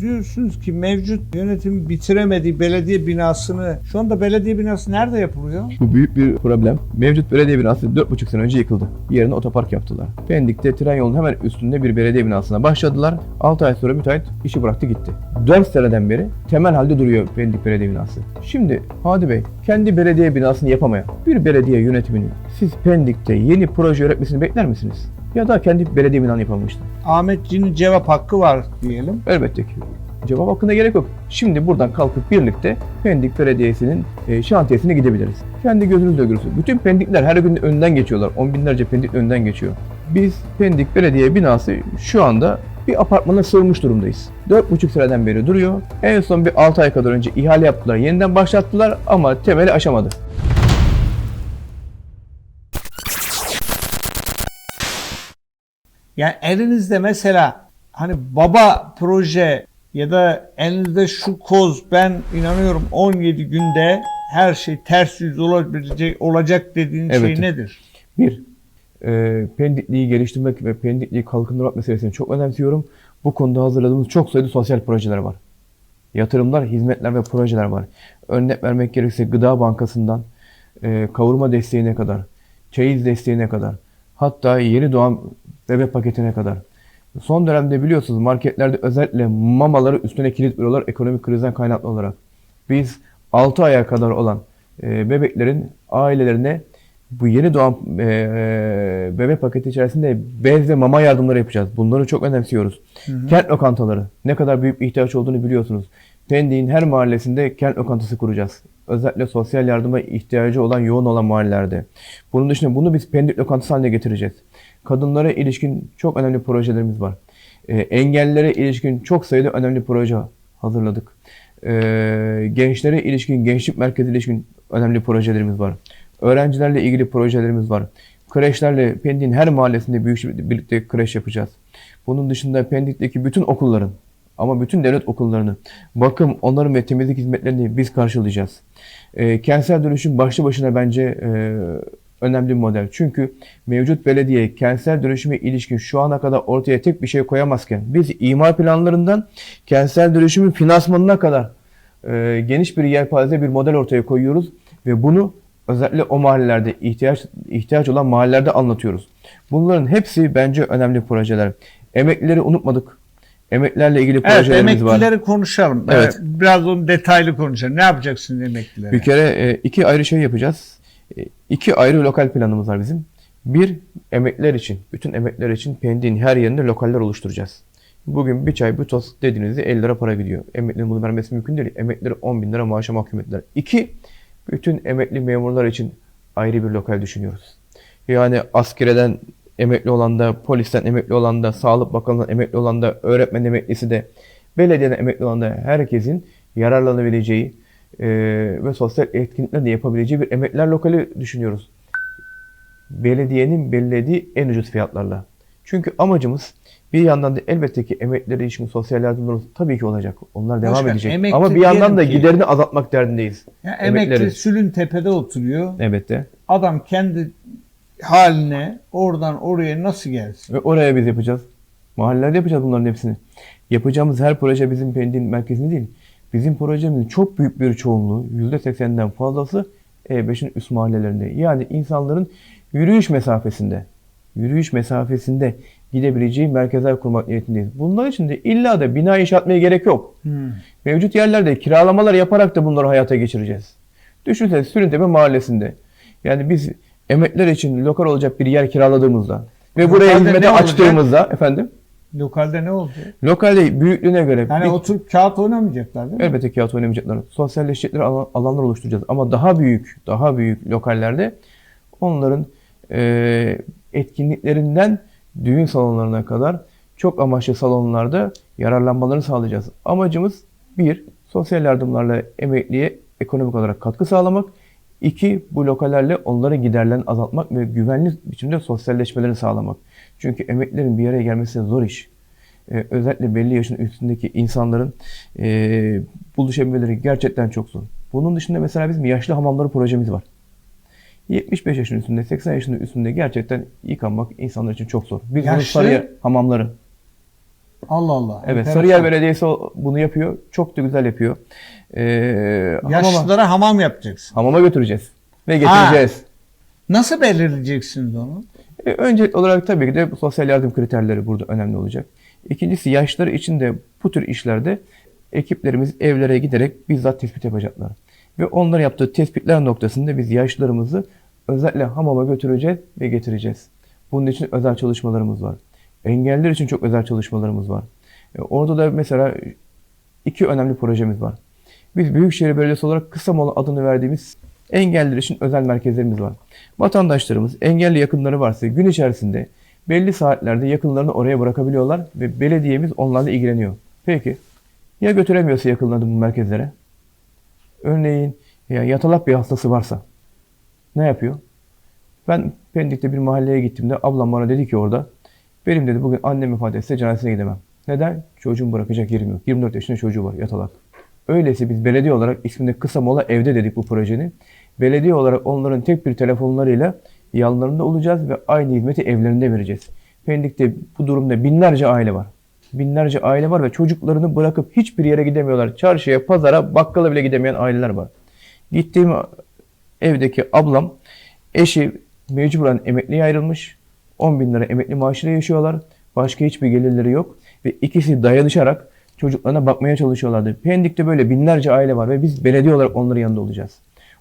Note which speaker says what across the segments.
Speaker 1: diyorsunuz ki mevcut yönetim bitiremediği belediye binasını şu anda belediye binası nerede yapılıyor?
Speaker 2: Bu büyük bir problem. Mevcut belediye binası 4,5 sene önce yıkıldı. Yerine otopark yaptılar. Pendik'te tren yolunun hemen üstünde bir belediye binasına başladılar. 6 ay sonra müteahhit işi bıraktı gitti. 4 seneden beri temel halde duruyor Pendik Belediye Binası. Şimdi Hadi Bey kendi belediye binasını yapamayan bir belediye yönetiminin siz Pendik'te yeni proje üretmesini bekler misiniz? Ya da kendi belediye binanı yapamamıştı.
Speaker 1: Ahmetciğinin cevap hakkı var diyelim.
Speaker 2: Elbette ki. Cevap hakkında gerek yok. Şimdi buradan kalkıp birlikte Pendik Belediyesi'nin e, şantiyesine gidebiliriz. Kendi gözünüzle görürsünüz. Bütün Pendikler her gün önünden geçiyorlar. On binlerce Pendik önünden geçiyor. Biz Pendik Belediye binası şu anda bir apartmana sığmış durumdayız. 4,5 seneden beri duruyor. En son bir 6 ay kadar önce ihale yaptılar. Yeniden başlattılar ama temeli aşamadı.
Speaker 1: Yani elinizde mesela hani baba proje ya da elinizde şu koz ben inanıyorum 17 günde her şey ters yüz olabilecek olacak dediğin
Speaker 2: Evet.
Speaker 1: şey nedir?
Speaker 2: Bir, e, Pendikli'yi geliştirmek ve Pendikli'yi kalkındırmak meselesini çok önemsiyorum. Bu konuda hazırladığımız çok sayıda sosyal projeler var. Yatırımlar, hizmetler ve projeler var. Örnek vermek gerekirse Gıda Bankası'ndan e, kavurma desteğine kadar, çeyiz desteğine kadar, hatta yeni doğan bebek paketine kadar. Son dönemde biliyorsunuz marketlerde özellikle mamaları üstüne kilit vuruyorlar ekonomik krizden kaynaklı olarak. Biz 6 aya kadar olan e, bebeklerin ailelerine bu yeni doğan e, e, bebek paketi içerisinde bez ve mama yardımları yapacağız. Bunları çok önemsiyoruz. Kent lokantaları ne kadar büyük bir ihtiyaç olduğunu biliyorsunuz. Pendik'in her mahallesinde kent lokantası kuracağız. Özellikle sosyal yardıma ihtiyacı olan yoğun olan mahallelerde. Bunun dışında bunu biz Pendik lokantası haline getireceğiz. Kadınlara ilişkin çok önemli projelerimiz var. E, engellilere ilişkin çok sayıda önemli proje hazırladık. E, gençlere ilişkin, gençlik merkezi ilişkin önemli projelerimiz var. Öğrencilerle ilgili projelerimiz var. Kreşlerle Pendik'in her mahallesinde büyük birlikte kreş yapacağız. Bunun dışında Pendik'teki bütün okulların ama bütün devlet okullarını, bakım, onarım ve temizlik hizmetlerini biz karşılayacağız. E, kentsel dönüşüm başlı başına bence e, önemli bir model. Çünkü mevcut belediye kentsel dönüşüme ilişkin şu ana kadar ortaya tek bir şey koyamazken biz imar planlarından kentsel dönüşümün finansmanına kadar e, geniş bir yelpaze bir model ortaya koyuyoruz ve bunu özellikle o mahallelerde ihtiyaç ihtiyaç olan mahallelerde anlatıyoruz. Bunların hepsi bence önemli projeler. Emeklileri unutmadık. Emeklilerle ilgili
Speaker 1: Evet
Speaker 2: projelerimiz var.
Speaker 1: emeklileri konuşalım.
Speaker 2: Evet.
Speaker 1: Biraz onu detaylı konuşalım. Ne yapacaksın emeklilere?
Speaker 2: Bir kere e, iki ayrı şey yapacağız. E, İki ayrı lokal planımız var bizim. Bir, emekliler için, bütün emekliler için Pendik'in her yerinde lokaller oluşturacağız. Bugün bir çay, bir tost dediğinizde 50 lira para gidiyor. Emeklinin bunu vermesi mümkün değil. Emeklileri 10 bin lira maaşa mahkum ettiler. İki, bütün emekli memurlar için ayrı bir lokal düşünüyoruz. Yani askereden emekli olan da, polisten emekli olan da, sağlık bakanlığından emekli olan da, öğretmen emeklisi de, belediyeden emekli olan da herkesin yararlanabileceği e, ve sosyal etkinlikler de yapabileceği bir emekliler lokali düşünüyoruz. Belediyenin belirlediği en ucuz fiyatlarla. Çünkü amacımız bir yandan da elbette ki emeklilere ilişkin sosyal yardımlar tabii ki olacak. Onlar devam
Speaker 1: Başka,
Speaker 2: edecek. Ama bir yandan da
Speaker 1: ki-
Speaker 2: giderini azaltmak derdindeyiz.
Speaker 1: Ya emekli
Speaker 2: emekleri.
Speaker 1: sülün tepede oturuyor.
Speaker 2: Elbette.
Speaker 1: Adam kendi haline oradan oraya nasıl gelsin?
Speaker 2: Ve oraya biz yapacağız. Mahallelerde yapacağız bunların hepsini. Yapacağımız her proje bizim Pendik'in merkezinde değil. Bizim projemizin çok büyük bir çoğunluğu, %80'den fazlası E5'in üst mahallelerinde. Yani insanların yürüyüş mesafesinde, yürüyüş mesafesinde gidebileceği merkezler kurmak niyetindeyiz. Bunlar için de illa da bina inşa etmeye gerek yok. Mevcut yerlerde kiralamalar yaparak da bunları hayata geçireceğiz. Düşünsene Sürüntepe mahallesinde. Yani biz emekler için lokal olacak bir yer kiraladığımızda ve buraya hizmete açtığımızda efendim
Speaker 1: Lokalde ne olacak?
Speaker 2: lokalde büyüklüğüne göre
Speaker 1: Yani
Speaker 2: bir-
Speaker 1: oturup kağıt oynamayacaklar değil mi?
Speaker 2: elbette kağıt oynamayacaklar. Sosyalleşecekleri alan- alanlar oluşturacağız. Ama daha büyük, daha büyük lokallerde onların e, etkinliklerinden düğün salonlarına kadar çok amaçlı salonlarda yararlanmalarını sağlayacağız. Amacımız bir, sosyal yardımlarla emekliye ekonomik olarak katkı sağlamak. İki, bu lokallerle onların giderlerini azaltmak ve güvenli biçimde sosyalleşmelerini sağlamak. Çünkü emeklilerin bir araya gelmesi zor iş. Ee, özellikle belli yaşın üstündeki insanların e, buluşabilmeleri gerçekten çok zor. Bunun dışında mesela bizim yaşlı hamamları projemiz var. 75 yaşın üstünde, 80 yaşın üstünde gerçekten yıkanmak insanlar için çok zor. Biz
Speaker 1: Yaşlı-
Speaker 2: sarıya hamamları
Speaker 1: Allah Allah.
Speaker 2: Evet,
Speaker 1: enteresan.
Speaker 2: Sarıyer Belediyesi bunu yapıyor. Çok da güzel yapıyor. Ee, hamama,
Speaker 1: Yaşlılara hamam yapacaksın.
Speaker 2: hamama götüreceğiz ve getireceğiz.
Speaker 1: Nasıl belirleyeceksiniz onu?
Speaker 2: E, öncelikli olarak tabii ki de sosyal yardım kriterleri burada önemli olacak. İkincisi yaşları için de bu tür işlerde ekiplerimiz evlere giderek bizzat tespit yapacaklar. Ve onların yaptığı tespitler noktasında biz yaşlılarımızı özellikle hamama götüreceğiz ve getireceğiz. Bunun için özel çalışmalarımız var. Engelliler için çok özel çalışmalarımız var. E, orada da mesela iki önemli projemiz var. Biz Büyükşehir Belediyesi olarak kısa mola adını verdiğimiz engelliler için özel merkezlerimiz var. Vatandaşlarımız engelli yakınları varsa gün içerisinde belli saatlerde yakınlarını oraya bırakabiliyorlar ve belediyemiz onlarla ilgileniyor. Peki ya götüremiyorsa yakınlarını bu merkezlere? Örneğin ya yatalak bir hastası varsa ne yapıyor? Ben Pendik'te bir mahalleye gittiğimde ablam bana dedi ki orada benim dedi bugün annem vefat etse cenazesine gidemem. Neden? Çocuğumu bırakacak yerim yok. 24 yaşında çocuğu var yatalak. Öyleyse biz belediye olarak isminde kısa mola evde dedik bu projenin. Belediye olarak onların tek bir telefonlarıyla yanlarında olacağız ve aynı hizmeti evlerinde vereceğiz. Pendik'te bu durumda binlerce aile var. Binlerce aile var ve çocuklarını bırakıp hiçbir yere gidemiyorlar. Çarşıya, pazara, bakkala bile gidemeyen aileler var. Gittiğim evdeki ablam, eşi mecburen emekliye ayrılmış. 10 bin lira emekli maaşıyla yaşıyorlar. Başka hiçbir gelirleri yok. Ve ikisi dayanışarak çocuklarına bakmaya çalışıyorlardı. Pendik'te böyle binlerce aile var ve biz belediye olarak onların yanında olacağız.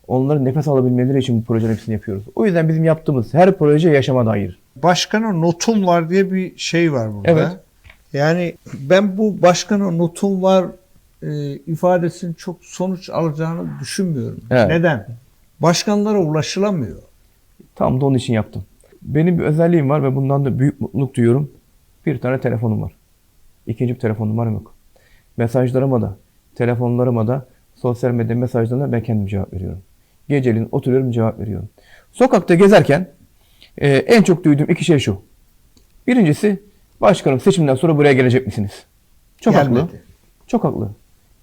Speaker 2: Onların nefes alabilmeleri için bu projelerin hepsini yapıyoruz. O yüzden bizim yaptığımız her proje yaşama dair.
Speaker 1: Başkana notum var diye bir şey var burada.
Speaker 2: Evet.
Speaker 1: Yani ben bu başkana notum var e, ifadesinin çok sonuç alacağını düşünmüyorum.
Speaker 2: Evet.
Speaker 1: Neden? Başkanlara ulaşılamıyor.
Speaker 2: Tam da onun için yaptım. Benim bir özelliğim var ve bundan da büyük mutluluk duyuyorum. Bir tane telefonum var. İkinci bir telefon numaram yok. Mesajlarıma da, telefonlarıma da, sosyal medya mesajlarına ben kendim cevap veriyorum. Geceliğin oturuyorum cevap veriyorum. Sokakta gezerken e, en çok duyduğum iki şey şu. Birincisi, başkanım seçimden sonra buraya gelecek misiniz? Çok haklı.
Speaker 1: Gelmedi.
Speaker 2: Çok haklı.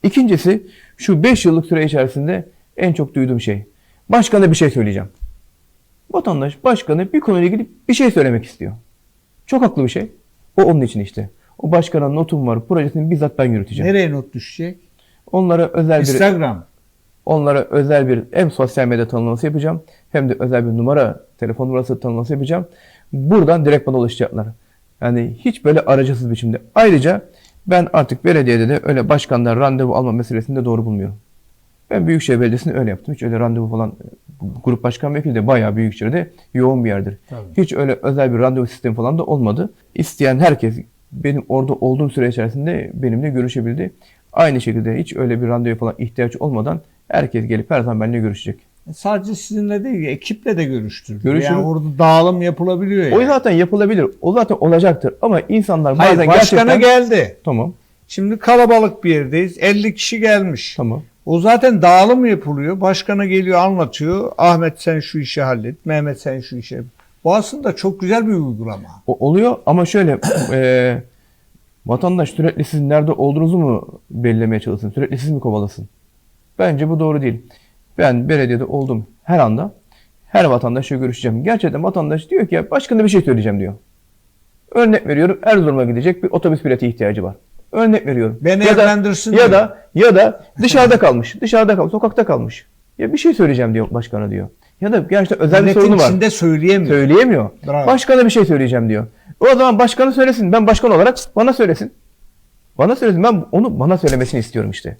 Speaker 2: İkincisi, şu 5 yıllık süre içerisinde en çok duyduğum şey. Başkana bir şey söyleyeceğim. Vatandaş başkanı bir konuyla ilgili bir şey söylemek istiyor. Çok haklı bir şey. O onun için işte. O başkana notum var. Projesini bizzat ben yürüteceğim.
Speaker 1: Nereye not düşecek?
Speaker 2: Onlara özel bir
Speaker 1: Instagram.
Speaker 2: onlara özel bir hem sosyal medya tanımlaması yapacağım hem de özel bir numara, telefon numarası tanımlaması yapacağım. Buradan direkt bana ulaşacaklar. Yani hiç böyle aracısız biçimde. Ayrıca ben artık belediyede de öyle başkanlar randevu alma meselesini de doğru bulmuyorum. Ben Büyükşehir Belediyesi'nde öyle yaptım. Hiç öyle randevu falan grup başkan vekili de bayağı Büyükşehir'de yoğun bir yerdir.
Speaker 1: Tabii.
Speaker 2: Hiç öyle özel bir randevu sistemi falan da olmadı. İsteyen herkes benim orada olduğum süre içerisinde benimle görüşebildi. Aynı şekilde hiç öyle bir randevu falan ihtiyaç olmadan herkes gelip her zaman benimle görüşecek.
Speaker 1: Sadece sizinle değil, ekiple de görüştür.
Speaker 2: Görüşürüm.
Speaker 1: Yani orada dağılım yapılabiliyor yani.
Speaker 2: O zaten yapılabilir. O zaten olacaktır. Ama insanlar
Speaker 1: Hayır,
Speaker 2: bazen
Speaker 1: başkana
Speaker 2: gerçekten...
Speaker 1: geldi.
Speaker 2: Tamam.
Speaker 1: Şimdi kalabalık bir yerdeyiz. 50 kişi gelmiş.
Speaker 2: Tamam.
Speaker 1: O zaten dağılım yapılıyor. Başkana geliyor anlatıyor. Ahmet sen şu işi hallet. Mehmet sen şu işi. Bu aslında çok güzel bir uygulama.
Speaker 2: O oluyor ama şöyle e, vatandaş sürekli sizin nerede olduğunuzu mu belirlemeye çalışsın? Sürekli siz mi kovalasın? Bence bu doğru değil. Ben belediyede oldum her anda her vatandaşla görüşeceğim. Gerçekten vatandaş diyor ki ya başkanına bir şey söyleyeceğim diyor. Örnek veriyorum Erzurum'a gidecek bir otobüs bileti ihtiyacı var. Örnek veriyorum.
Speaker 1: Beni
Speaker 2: ya da, ya da ya da dışarıda kalmış. Dışarıda kalmış. Sokakta kalmış. Ya bir şey söyleyeceğim diyor başkana diyor. Ya da gerçekten özel bir sorunu var.
Speaker 1: içinde söyleyemiyor.
Speaker 2: Söyleyemiyor.
Speaker 1: Bravo.
Speaker 2: Başkana bir şey söyleyeceğim diyor. O zaman başkanı söylesin. Ben başkan olarak bana söylesin. Bana söylesin. Ben onu bana söylemesini istiyorum işte.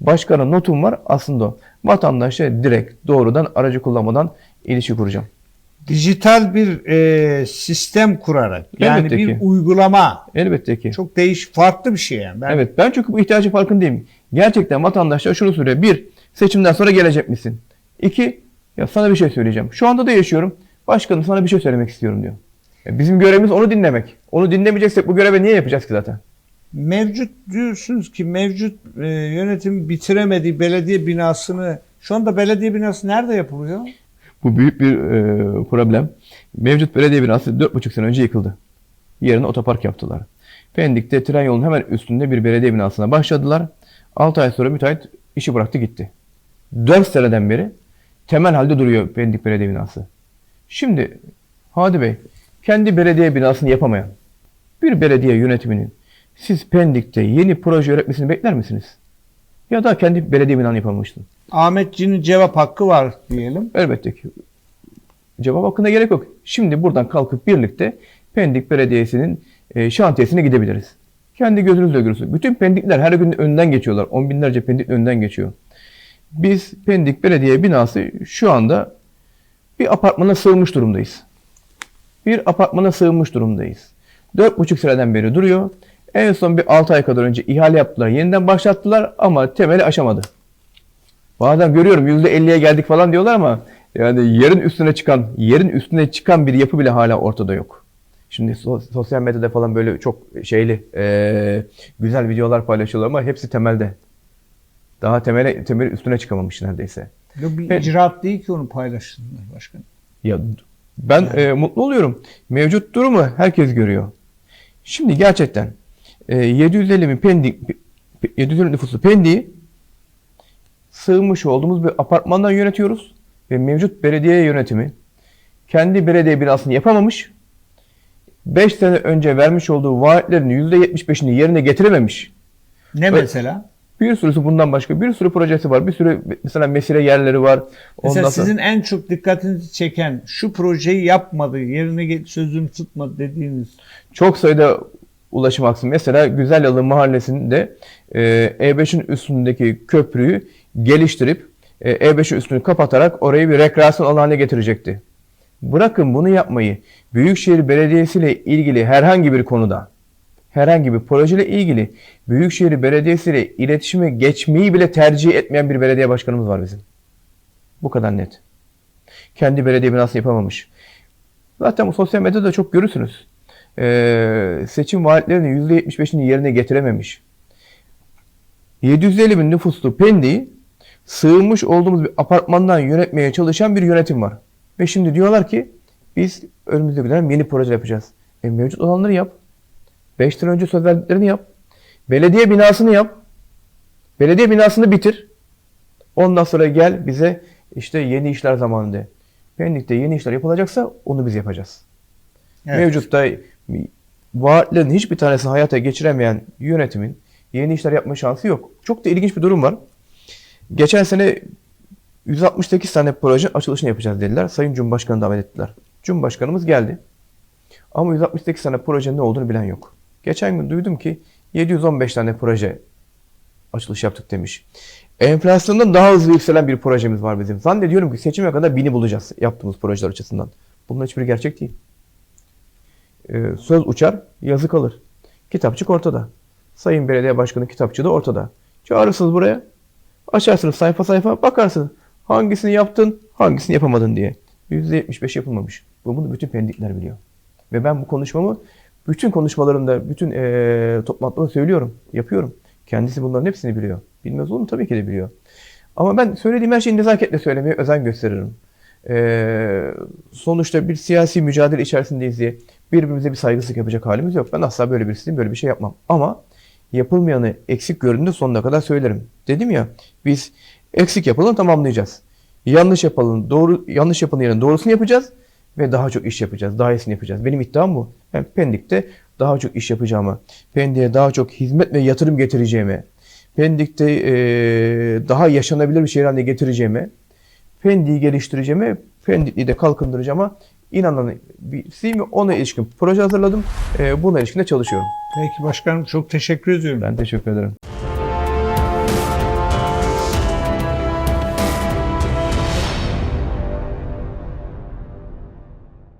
Speaker 2: Başkanın notum var aslında o. Vatandaşa direkt doğrudan aracı kullanmadan ilişki kuracağım.
Speaker 1: Dijital bir e, sistem kurarak yani
Speaker 2: Elbette
Speaker 1: bir
Speaker 2: ki.
Speaker 1: uygulama
Speaker 2: Elbette ki.
Speaker 1: çok değiş farklı bir şey yani. Ben
Speaker 2: Evet ben çünkü bu ihtiyacı farkındayım. Gerçekten vatandaşlar şunu soruyor. Bir, seçimden sonra gelecek misin? İki, ya sana bir şey söyleyeceğim. Şu anda da yaşıyorum. Başkanım sana bir şey söylemek istiyorum diyor. E, bizim görevimiz onu dinlemek. Onu dinlemeyeceksek bu görevi niye yapacağız ki zaten?
Speaker 1: mevcut diyorsunuz ki mevcut e, yönetim bitiremediği belediye binasını şu anda belediye binası nerede yapılıyor?
Speaker 2: Bu büyük bir e, problem. Mevcut belediye binası 4,5 sene önce yıkıldı. Yerine otopark yaptılar. Pendik'te tren yolunun hemen üstünde bir belediye binasına başladılar. 6 ay sonra müteahhit işi bıraktı gitti. 4 seneden beri temel halde duruyor Pendik Belediye Binası. Şimdi Hadi Bey kendi belediye binasını yapamayan bir belediye yönetiminin Siz Pendik'te yeni proje üretmesini bekler misiniz? Ya da kendi belediye binanı yapamamıştın.
Speaker 1: Ahmetci'nin cevap hakkı var diyelim.
Speaker 2: Elbette ki. Cevap hakkında gerek yok. Şimdi buradan kalkıp birlikte Pendik Belediyesi'nin e, şantiyesine gidebiliriz. Kendi gözünüzle görürsünüz. Bütün Pendikler her gün önünden geçiyorlar. On binlerce Pendik önünden geçiyor. Biz Pendik Belediye binası şu anda bir apartmana sığınmış durumdayız. Bir apartmana sığınmış durumdayız. Dört buçuk seneden beri duruyor. En son bir 6 ay kadar önce ihale yaptılar. Yeniden başlattılar ama temeli aşamadı. Bazen görüyorum %50'ye geldik falan diyorlar ama yani yerin üstüne çıkan, yerin üstüne çıkan bir yapı bile hala ortada yok. Şimdi so- sosyal medyada falan böyle çok şeyli, eee, güzel videolar paylaşıyorlar ama hepsi temelde. Daha temele, temel üstüne çıkamamış neredeyse.
Speaker 1: Bu bir
Speaker 2: Evet.
Speaker 1: icraat değil ki onu paylaşsınlar başkanım.
Speaker 2: Ya ben e, mutlu oluyorum. Mevcut durumu herkes görüyor. Şimdi gerçekten e, 750 bin pendik 750 nüfuslu pendiği sığınmış olduğumuz bir apartmandan yönetiyoruz ve mevcut belediye yönetimi kendi belediye binasını yapamamış. 5 sene önce vermiş olduğu vaatlerin %75'ini yerine getirememiş.
Speaker 1: Ne mesela?
Speaker 2: Bir sürüsü bundan başka bir sürü projesi var. Bir sürü mesela mesire yerleri var.
Speaker 1: Mesela
Speaker 2: Ondan sonra-
Speaker 1: sizin en çok dikkatinizi çeken şu projeyi yapmadı, yerine ge- sözünü tutmadı dediğiniz.
Speaker 2: çok sayıda ulaşım aksı. Mesela Güzelyalı Mahallesi'nde e, E5'in üstündeki köprüyü geliştirip e, E5'in üstünü kapatarak orayı bir rekreasyon alanı haline getirecekti. Bırakın bunu yapmayı. Büyükşehir Belediyesi ile ilgili herhangi bir konuda, herhangi bir projeyle ilgili Büyükşehir Belediyesi ile iletişime geçmeyi bile tercih etmeyen bir belediye başkanımız var bizim. Bu kadar net. Kendi belediye binasını yapamamış. Zaten bu sosyal medyada da çok görürsünüz. Ee, seçim vaatlerinin %75'ini yerine getirememiş. 750 bin nüfuslu Pendik'i sığınmış olduğumuz bir apartmandan yönetmeye çalışan bir yönetim var. Ve şimdi diyorlar ki biz önümüzdeki dönem yeni proje yapacağız. E, mevcut olanları yap. 5 sene önce söz verdiklerini yap. Belediye binasını yap. Belediye binasını bitir. Ondan sonra gel bize işte yeni işler zamanı de. Pendik'te yeni işler yapılacaksa onu biz yapacağız.
Speaker 1: Evet.
Speaker 2: Mevcutta vaatlerin hiçbir tanesini hayata geçiremeyen yönetimin yeni işler yapma şansı yok. Çok da ilginç bir durum var. Geçen sene 168 tane proje açılışını yapacağız dediler. Sayın Cumhurbaşkanı davet ettiler. Cumhurbaşkanımız geldi. Ama 168 tane projenin ne olduğunu bilen yok. Geçen gün duydum ki 715 tane proje açılış yaptık demiş. Enflasyondan daha hızlı yükselen bir projemiz var bizim. Zannediyorum ki seçime kadar bini bulacağız yaptığımız projeler açısından. Bunların hiçbiri gerçek değil. Ee, söz uçar, yazı kalır. Kitapçık ortada. Sayın Belediye Başkanı kitapçığı da ortada. Çağırırsınız buraya. Açarsınız sayfa sayfa bakarsınız. Hangisini yaptın, hangisini yapamadın diye. %75 yapılmamış. Bu bunu bütün pendikler biliyor. Ve ben bu konuşmamı bütün konuşmalarımda, bütün eee toplantılarımda söylüyorum, yapıyorum. Kendisi bunların hepsini biliyor. Bilmez olur mu? Tabii ki de biliyor. Ama ben söylediğim her şeyi nezaketle söylemeye özen gösteririm. Eee, sonuçta bir siyasi mücadele içerisindeyiz diye birbirimize bir saygısızlık yapacak halimiz yok. Ben asla böyle birisiyim, böyle bir şey yapmam. Ama yapılmayanı eksik gördüğünde sonuna kadar söylerim. Dedim ya biz eksik yapılanı tamamlayacağız. Yanlış yapalım, doğru yanlış yapılan yerin doğrusunu yapacağız ve daha çok iş yapacağız. Daha iyisini yapacağız. Benim iddiam bu. Ben Pendik'te daha çok iş yapacağımı, Pendik'e daha çok hizmet ve yatırım getireceğimi, Pendik'te eee, daha yaşanabilir bir şehir haline getireceğimi, Pendik'i geliştireceğime, Pendik'i de kalkındıracağıma inanan birisiyim ve ona ilişkin proje hazırladım. Eee buna ilişkin de çalışıyorum.
Speaker 1: Peki başkanım çok teşekkür ediyorum.
Speaker 2: Ben teşekkür ederim.